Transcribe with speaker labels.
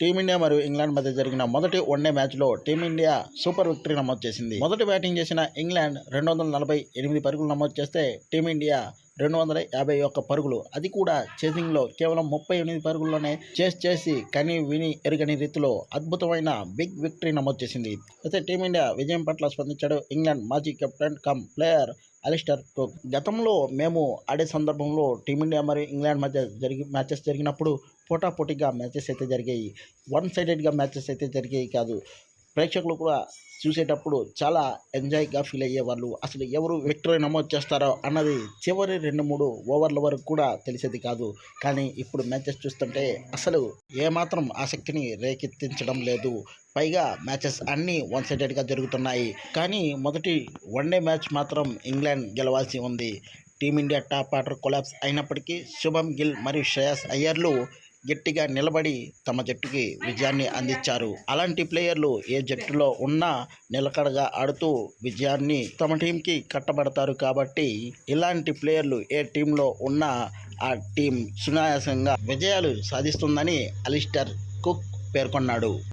Speaker 1: Team India మరియు England మధ్య జరిగిన మొదటి వన్డే మ్యాచ్లో టీమిండియా సూపర్ విక్టరీ నమోదు చేసింది. మొదటి బ్యాటింగ్ చేసిన ఇంగ్లాండ్ రెండు వందల నలభై ఎనిమిది పరుగులు నమోదు చేస్తే టీమిండియా రెండు వందల యాభై ఒక్క పరుగులు. అది కూడా చేసింగ్లో కేవలం ముప్పై ఎనిమిది పరుగుల్లోనే చేస్ చేసి కని విని ఎరుగని రీతిలో అద్భుతమైన బిగ్ విక్టరీ నమోదు చేసింది. అయితే టీమిండియా విజయం పట్ల స్పందించాడు ఇంగ్లాండ్ మాజీ captain cum player Alastair Cook. గతంలో మేము ఆడే సందర్భంలో టీమిండియా మరియు ఇంగ్లాండ్ మధ్య జరిగి మ్యాచెస్ జరిగినప్పుడు పోటాపోటీగా మ్యాచెస్ అయితే జరిగాయి. వన్ సైడెడ్గా మ్యాచెస్ అయితే జరిగాయి కాదు. ప్రేక్షకులు కూడా చూసేటప్పుడు చాలా ఎంజాయ్గా ఫీల్ అయ్యేవాళ్ళు. అసలు ఎవరు విక్టరీ నమోదు చేస్తారో అన్నది చివరి రెండు మూడు ఓవర్ల వరకు కూడా తెలిసేది కాదు. కానీ ఇప్పుడు మ్యాచెస్ చూస్తుంటే అసలు ఏమాత్రం ఆసక్తిని రేకెత్తించడం లేదు. పైగా మ్యాచెస్ అన్నీ వన్ సైడెడ్గా జరుగుతున్నాయి. కానీ మొదటి వన్డే మ్యాచ్ మాత్రం ఇంగ్లాండ్ గెలవాల్సి ఉంది. టీమిండియా టాప్ ఆర్డర్ కొలాప్స్ అయినప్పటికీ శుభం గిల్ మరియు శ్రేయస్ అయ్యర్లు గట్టిగా నిలబడి తమ జట్టుకి విజయాన్ని అందించారు. అలాంటి ప్లేయర్లు ఏ జట్టులో ఉన్నా నిలకడగా ఆడుతూ విజయాన్ని తమ టీంకి కట్టబడతారు కాబట్టి ఇలాంటి ప్లేయర్లు ఏ టీంలో ఉన్నా ఆ టీం సునాయాసంగా విజయాలు సాధిస్తుందని అలిస్టర్ కుక్ పేర్కొన్నాడు.